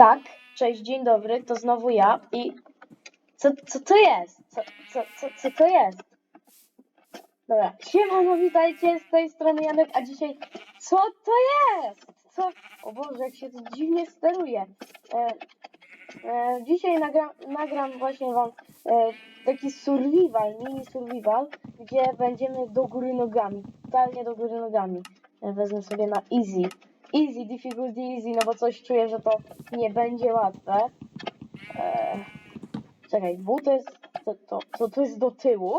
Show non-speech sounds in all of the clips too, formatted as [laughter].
Tak, cześć, dzień dobry, to znowu ja i co, co to jest? Co, co, co, co to jest? Dobra, siemano, witajcie, z tej strony Janek, a dzisiaj co to jest? Co? O Boże, jak się to dziwnie steruje. E, e, dzisiaj nagram, nagram właśnie wam e, taki survival, mini survival, gdzie będziemy do góry nogami, totalnie do góry nogami. E, wezmę sobie na easy. Easy, difficulty easy, no bo coś czuję, że to nie będzie łatwe. Eee, czekaj, W to jest, to, to, to, to jest do tyłu.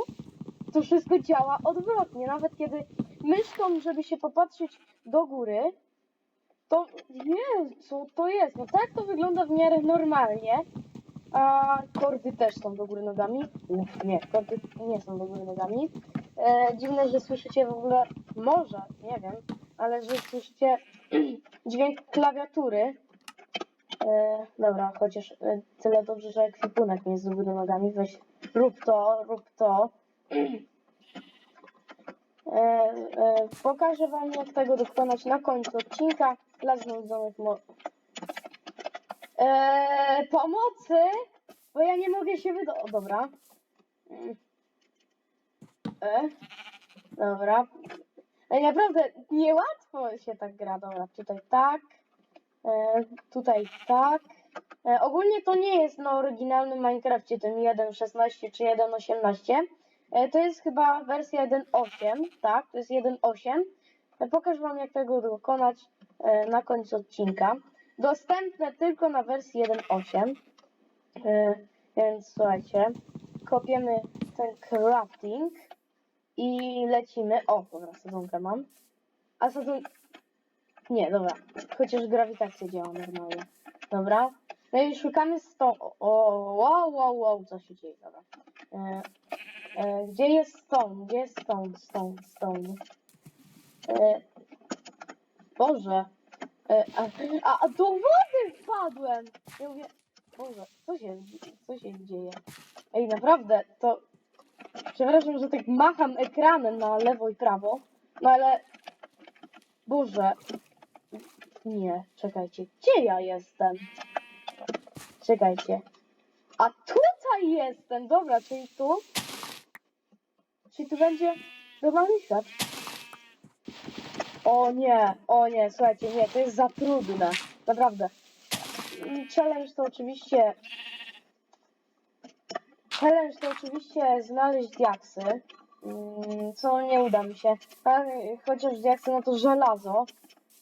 To wszystko działa odwrotnie. Nawet kiedy myszką, żeby się popatrzeć do góry, to nie, co to jest? No tak to wygląda w miarę normalnie. A kordy też są do góry nogami. Uf, nie, kordy nie są do góry nogami. E, dziwne, że słyszycie w ogóle, może, nie wiem, ale że słyszycie dźwięk klawiatury. E, dobra, chociaż e, tyle dobrze, że ekwipunek nie jest do nogami. Weź, rób to, rób to. E, e, pokażę wam, jak tego dokonać na końcu odcinka dla znudzonych mo... E, pomocy! Bo ja nie mogę się wydo... O, dobra. E, dobra. Naprawdę niełatwo się tak gra. Dobra, tutaj tak. E, tutaj tak. E, ogólnie to nie jest na oryginalnym Minecrafcie tym 1.16 czy 1.18. E, to jest chyba wersja 1.8, tak? To jest 1.8. E, pokażę wam jak tego dokonać e, na końcu odcinka. Dostępne tylko na wersji 1.8. E, więc słuchajcie, kopiemy ten crafting i lecimy. O, dobra, sadzonkę mam. A sadzon... Nie, dobra. Chociaż grawitacja działa normalnie. Dobra. No i szukamy stone. O, wow, wow, wow, co się dzieje, dobra. E, e, gdzie jest stone? Gdzie jest stone? Stone, stone. E, Boże. E, a, a, a do wody wpadłem! Ja mówię, Boże, co się, co się dzieje? Ej, naprawdę, to... Przepraszam, że tak macham ekranem na lewo i prawo, no ale... Boże. Nie, czekajcie, gdzie ja jestem? Czekajcie. A tutaj jestem! Dobra, czyli tu? Czyli tu będzie normalny świat? O nie, o nie, słuchajcie, nie, to jest za trudne. Naprawdę. Mm, Challenge to oczywiście... Challenge to oczywiście znaleźć diaksy. Mm, Co nie uda mi się. Ale Chociaż diaksy, no to żelazo.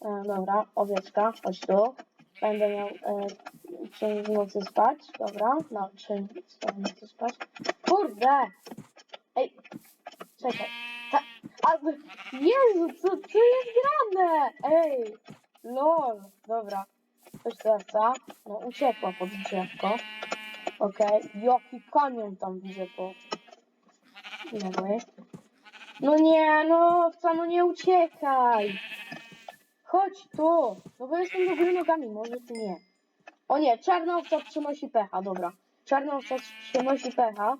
E, dobra, owieczka, chodź tu. Będę miał e, czym w nocy spać. Dobra, no czym w nocy spać. Kurde! Ej, czekaj. Ta, a, Jezu, co, co jest grane? Ej, lol. Dobra, coś teraz, co? No uciekła pod drzewko. Okej, jaki kamień tam widzę po... No nie, no, wcale no nie uciekaj. Chodź tu, no bo jestem do góry nogami, może ty nie. O nie, czarna owca przynosi pecha, dobra. Czarna owca przynosi pecha.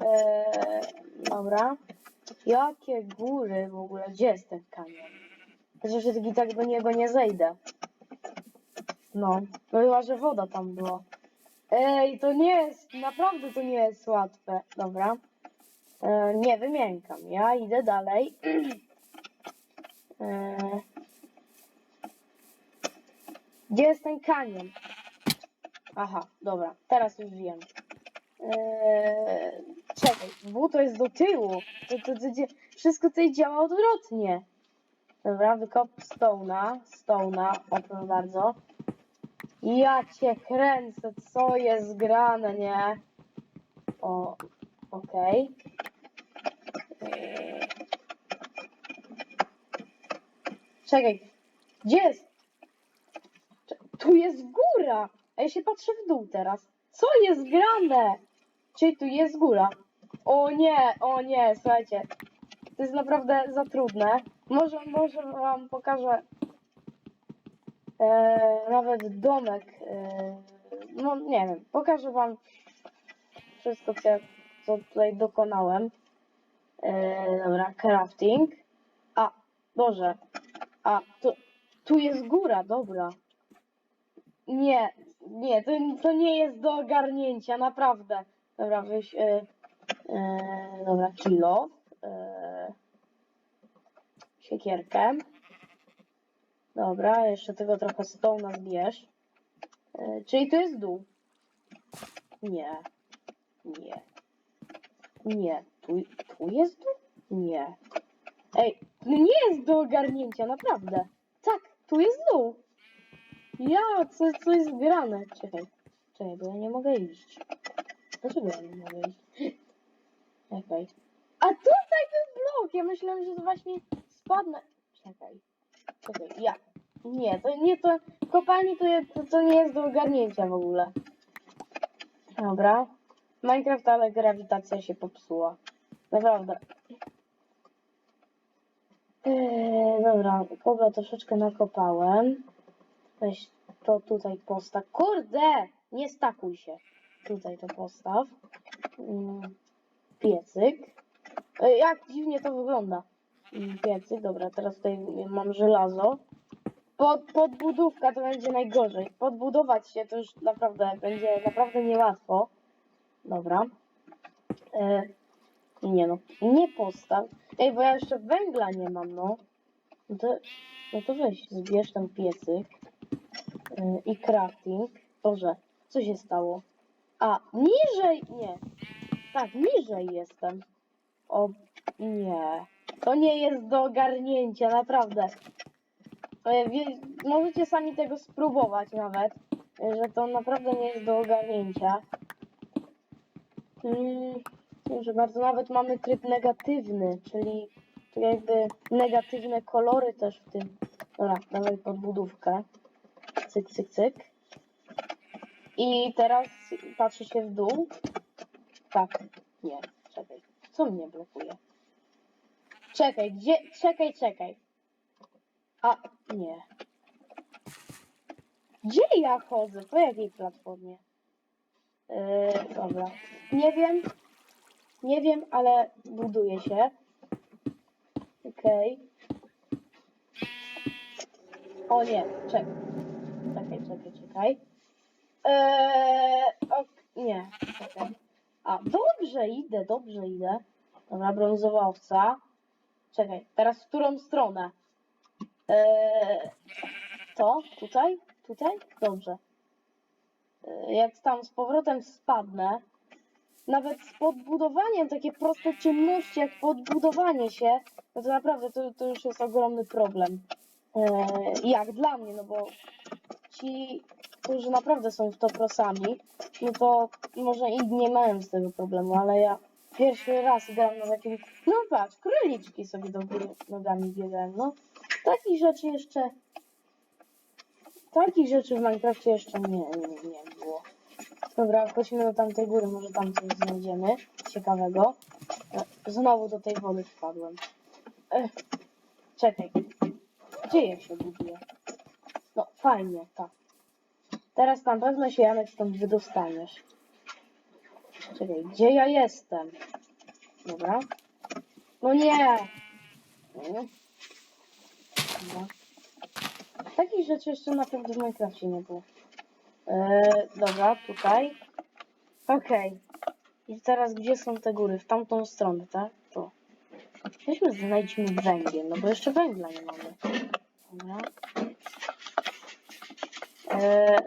Eee, dobra. Jakie góry w ogóle, gdzie jest ten kamień? Chociaż ja tak do niego nie zejdę. No, no chyba, że woda tam była. Ej, to nie jest, naprawdę to nie jest łatwe. Dobra. E, nie wymiękam, ja idę dalej. [clears throat] E, gdzie jest ten kanion? Aha, dobra, teraz już wiem. Eee, czekaj, W to jest do tyłu. To, to, to, to, wszystko tutaj działa odwrotnie. Dobra, wykop Stone'a. Stone'a, o proszę bardzo. Ja cię kręcę, co jest grane, nie? O, okej. Eee. Czekaj, gdzie jest? Tu jest góra! A ja się patrzę w dół teraz. Co jest grane? Czyli tu jest góra. O nie, o nie, słuchajcie. To jest naprawdę za trudne. Może, może wam pokażę e, nawet domek. E, no nie wiem, pokażę wam wszystko, co, co tutaj dokonałem. E, dobra, crafting. A, Boże. A, tu, tu jest góra, dobra. Nie, nie, to, to nie jest do ogarnięcia, naprawdę. Dobra, weź, e, e, dobra, kilo, e, siekierkę. Dobra, jeszcze tego trochę stołna zbierz. E, czyli to jest dół. Nie. Nie. Nie. Tu, tu jest dół? Nie. Ej, no nie jest do ogarnięcia, naprawdę. Tak, tu jest dół. Ja, co, co jest grane? Czekaj, czekaj, bo ja nie mogę iść. Dlaczego ja nie mogę iść? Czekaj. A tutaj ten blok! Ja myślałem, że to właśnie spadnę. Czekaj. Ja. Nie, to nie to. Kopalni to, je, to, to nie jest do ogarnięcia w ogóle. Dobra. Minecraft, ale grawitacja się popsuła. Naprawdę. Eee, dobra, kobla troszeczkę nakopałem. Weź to tutaj postaw. Kurde! Nie stakuj się. Tutaj to postaw. Mm, Piecyk. E, Jak dziwnie to wygląda. Piecyk, dobra, teraz tutaj mam żelazo. Pod, podbudówka to będzie najgorzej. Podbudować się to już naprawdę będzie naprawdę niełatwo. Dobra. E, nie no, nie postaw. Ej, bo ja jeszcze węgla nie mam, no. No to, no to weź, zbierz ten piecyk. Yy, I crafting. Boże, co się stało? A, niżej, nie. Tak, niżej jestem. O, nie. To nie jest do ogarnięcia, naprawdę. E, możecie sami tego spróbować nawet, że to naprawdę nie jest do ogarnięcia. Mm, proszę bardzo, nawet mamy tryb negatywny, czyli tu jakby negatywne kolory też w tym. Dobra, dawaj podbudówkę. Cyk, cyk, cyk. I teraz patrzę się w dół. Tak, nie, czekaj. Co mnie blokuje? Czekaj, gdzie? Czekaj, czekaj. A, nie. Gdzie ja chodzę? Po jakiej platformie? Yy, dobra. Nie wiem. Nie wiem, ale buduje się. Okej. O nie, czekaj. Czekaj, czekaj, czekaj. Eee, ok, nie, czekaj. A, dobrze idę, dobrze idę. Dobra, brązowa owca. Czekaj, teraz w którą stronę? Eee, to? Tutaj? Tutaj? Dobrze. Eee, jak tam z powrotem spadnę, nawet z podbudowaniem, takie proste czynności jak podbudowanie się, no to naprawdę to, to już jest ogromny problem. Eee, jak dla mnie, no bo ci, którzy naprawdę są w to prosami, no to może inni nie mają z tego problemu, ale ja pierwszy raz gram na takim, no patrz, króliczki sobie do góry nogami biegają, no. Takich rzeczy jeszcze, takich rzeczy w Minecrafcie jeszcze nie, nie, nie było. Dobra, chodźmy do tamtej góry, może tam coś znajdziemy ciekawego. E, Znowu do tej wody wpadłem. Ech, czekaj, gdzie ja się buduję? No, fajnie, tak. Teraz na pewno się Janek stąd wydostaniesz. Czekaj, gdzie ja jestem? Dobra. No nie! Nie. Dobra. Takich rzeczy jeszcze naprawdę w Minecrafcie nie było. Eee, dobra, tutaj. Okej. I teraz gdzie są te góry? W tamtą stronę, tak? Tu. Weźmy znajdźmy węgiel, no bo jeszcze węgla nie mamy. Dobra. Eee,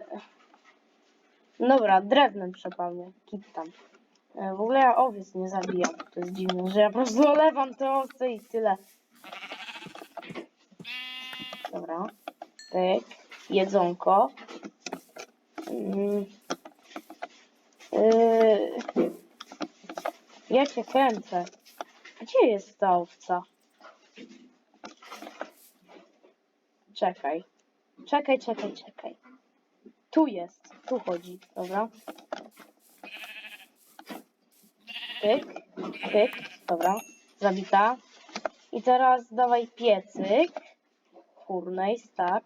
dobra, drewnem przepalnie. Kit tam. E, w ogóle ja owiec nie zabijam. To jest dziwne, że ja po prostu olewam te owce i tyle. Dobra. Pyk. Jedzonko. Mm. Yy. Ja cię kręcę. Gdzie jest ta owca? Czekaj. Czekaj, czekaj, czekaj. Tu jest. Tu chodzi. Dobra. Pyk. Pyk. Dobra. Zabita. I teraz dawaj piecyk. Furnace, tak.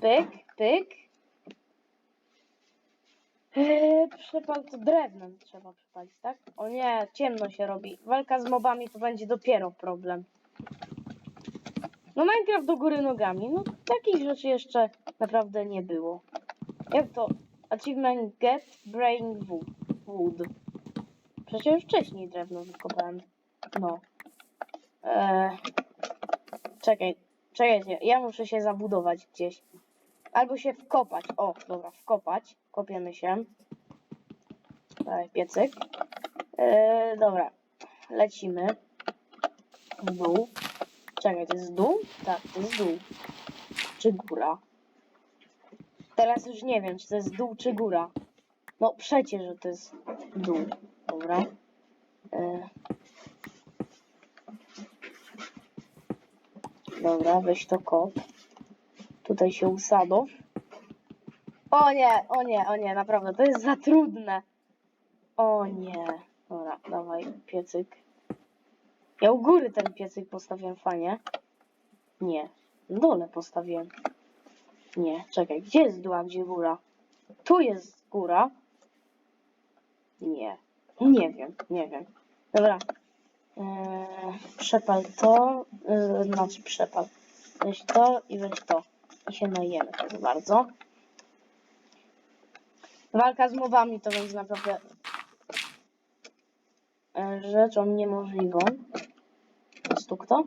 Pyk, pyk. Eee, to drewnem trzeba przepalić, tak? O nie, ciemno się robi. Walka z mobami to będzie dopiero problem. No Minecraft do góry nogami. No takich rzeczy jeszcze naprawdę nie było. Jak to? Achievement Get Brain Wood. Przecież wcześniej drewno wykopałem. No. Eee, czekaj, czekajcie, ja muszę się zabudować gdzieś. Albo się wkopać. O, dobra, wkopać. Kopiemy się. Daj, piecyk. Eee, dobra, lecimy. W dół. Czekaj, to jest dół? Tak, to jest dół. Czy góra? Teraz już nie wiem, czy to jest dół, czy góra. No przecież, że to jest dół. Dobra. E... Dobra, weź to kop. Tutaj się usadow. O nie, o nie, o nie, naprawdę, to jest za trudne. O nie. Dobra, dawaj, piecyk. Ja u góry ten piecyk postawiłem fajnie. Nie, dole postawiłem. Nie, czekaj, gdzie jest dół, a gdzie góra? Tu jest góra. Nie, nie wiem, nie wiem. Dobra. Eee, przepal to, yy, znaczy przepal. Weź to i weź to. I się najemy, proszę bardzo. Walka z mowami to będzie naprawdę e, rzeczą niemożliwą. Stuk to?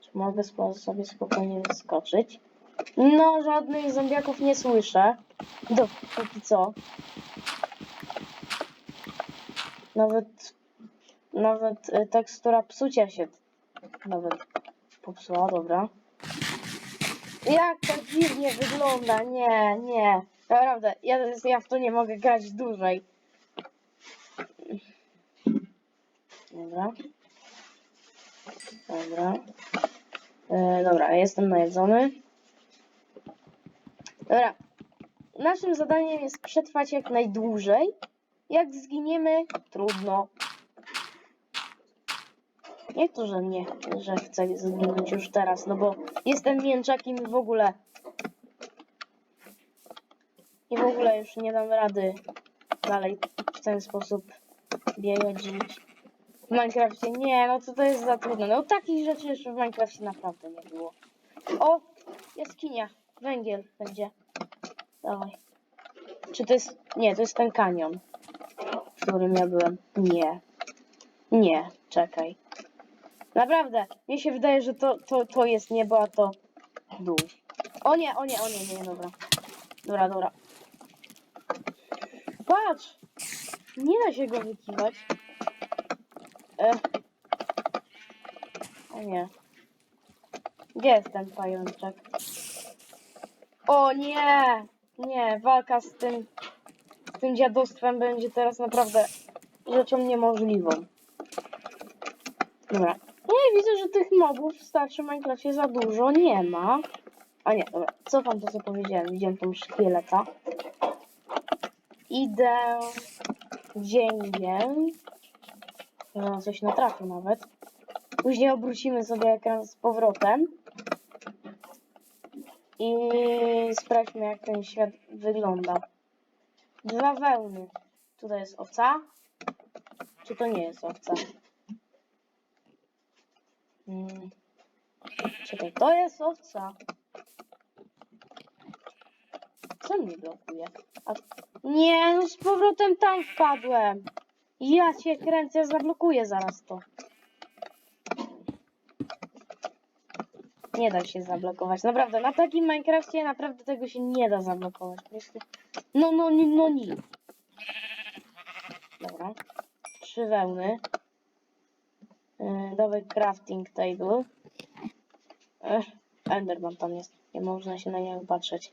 Czy mogę sobie spokojnie wyskoczyć? No, żadnych zombiaków nie słyszę. Do, póki co. Nawet, nawet e, tekstura psucia się nawet popsuła, dobra. Jak to dziwnie wygląda, nie, nie. Naprawdę, ja, ja w to nie mogę grać dłużej. Dobra. Dobra. E, dobra, jestem najedzony. Dobra. Naszym zadaniem jest przetrwać jak najdłużej. Jak zginiemy, trudno. Nie to, że nie, że chcę zginąć już teraz, no bo jestem mięczakiem i w ogóle. I w ogóle już nie dam rady dalej w ten sposób biegać. W Minecrafcie nie, no co to jest za trudne. No takich rzeczy jeszcze w Minecrafcie naprawdę nie było. O, jaskinia, węgiel będzie. Dawaj. Czy to jest... Nie, to jest ten kanion, w którym ja byłem. Nie. Nie, czekaj. Naprawdę, mnie się wydaje, że to, to, to jest niebo, a to dół. O nie, o nie, o nie, nie, dobra. Dobra, dobra. Patrz! Nie da się go wykiwać. E. O nie. Gdzie jest ten pajączek? O nie! Nie, walka z tym, z tym dziadostwem będzie teraz naprawdę rzeczą niemożliwą. Dobra. Nie, widzę, że tych mobów w starszym Minecrafcie za dużo nie ma. A nie, dobra, cofam to, co powiedziałem. Widziałem tą szkieleta. Idę gdzie indziej. No, coś natrafię nawet. Później obrócimy sobie ekran z powrotem. I sprawdźmy, jak ten świat wygląda. Dwa wełny. Tutaj jest owca. Czy to nie jest owca? Hmm. Czekaj, to jest owca. Co mnie blokuje? A... Nie, no z powrotem tam wpadłem. Ja cię kręcę, zablokuję zaraz to. Nie da się zablokować. Naprawdę, na takim Minecrafcie naprawdę tego się nie da zablokować. No, no, ni- no, nie. Dobra. Trzy wełny. Dobry crafting table. Ech, Enderman tam jest. Nie można się na niego patrzeć.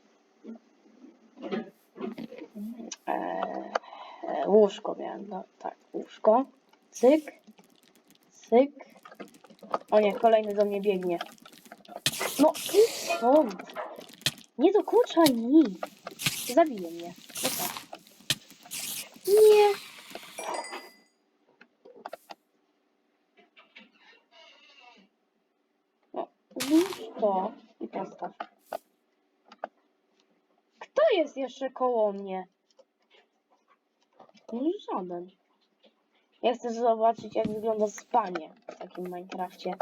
Eee, e, łóżko miałem, no tak, łóżko. Cyk. Cyk. O nie, kolejny do mnie biegnie. No, stąd. Nie dokuczaj mi. Zabije mnie. No tak. Nie. No, zniszcz to i postaw. Kto jest jeszcze koło mnie? No żaden. Ja chcę zobaczyć, jak wygląda spanie w takim Minecrafcie.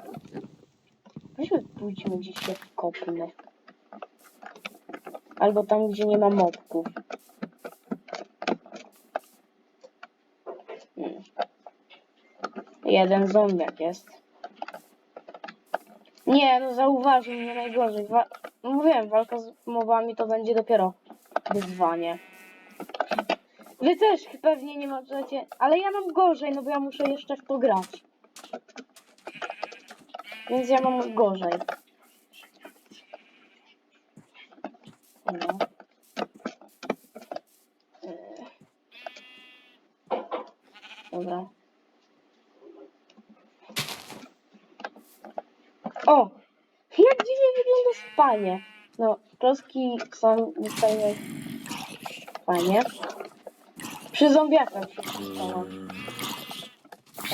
Weźmy pójdźmy gdzieś się kopnę. Albo tam, gdzie nie ma mopków. Hmm. Jeden zombiak jest. Nie, no zauważył mnie najgorzej. Wa no Mówiłem, walka z mobami to będzie dopiero wyzwanie. Wy też pewnie nie możecie, ale ja mam gorzej, no bo ja muszę jeszcze w to grać. Więc ja mam gorzej. No. Dobra. O! Jak dziwnie wygląda spanie. No, troski są fajne. Fajnie. Przy zombiakach się.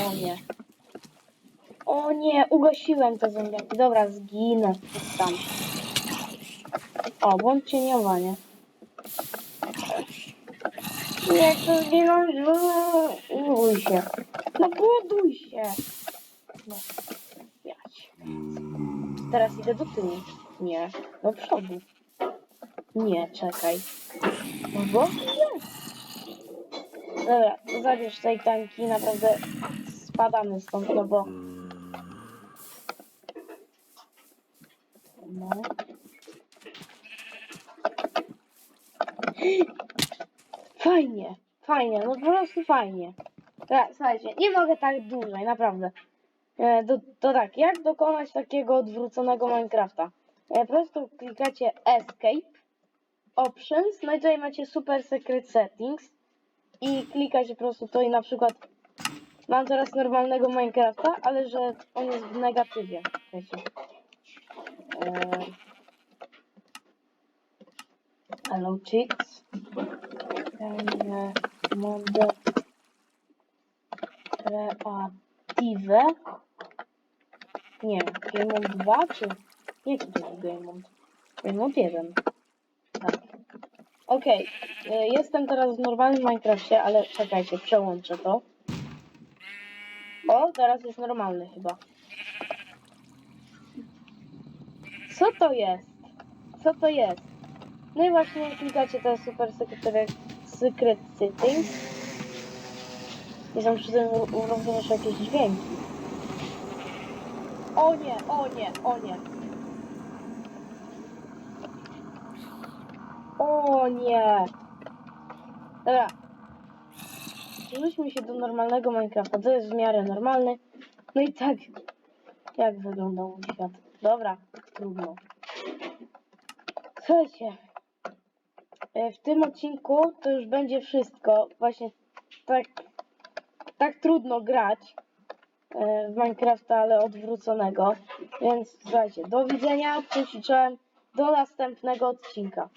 O nie. O nie, ugasiłem te zombiaki. Dobra, zginę tam. O, błąd cieniowania. Nie chcę zginąć. Buduj się. No buduj się. No. Teraz idę do tyłu. Nie. Do przodu. Nie, czekaj. No bo nie. Dobra, zabierz tej tanki, naprawdę spadamy stąd, no bo... No. Fajnie, fajnie, no po prostu fajnie. Dobra, słuchajcie, nie mogę tak dłużej, naprawdę. E, To, tak, jak dokonać takiego odwróconego Minecrafta? E, Po prostu klikacie Escape, Options, no i tutaj macie Super Secret Settings i klikacie po prostu i na przykład mam teraz normalnego Minecrafta, ale że on jest w negatywie, wiecie. E, Hello Chicks. Mode Creative. Nie, Game Mode 2 czy... Jaki to jest Game Mode? Game Mode 1. Tak. Okej, e, jestem teraz w normalnym Minecrafcie, ale czekajcie, przełączę to. O, teraz jest normalny chyba. Co to jest? Co to jest? No i właśnie klikacie teraz Super Secret, secret Settings. I są przy tym również jakieś dźwięki. O nie, o nie, o nie. O nie. Dobra. Przenieśmy się do normalnego Minecrafta. To jest w miarę normalny. No i tak. Jak wyglądał świat? Dobra, trudno. Słuchajcie. e, W tym odcinku to już będzie wszystko. Właśnie tak, tak trudno grać e, w Minecrafta, ale odwróconego. Więc słuchajcie, do widzenia, przećwiczyłem. Do następnego odcinka.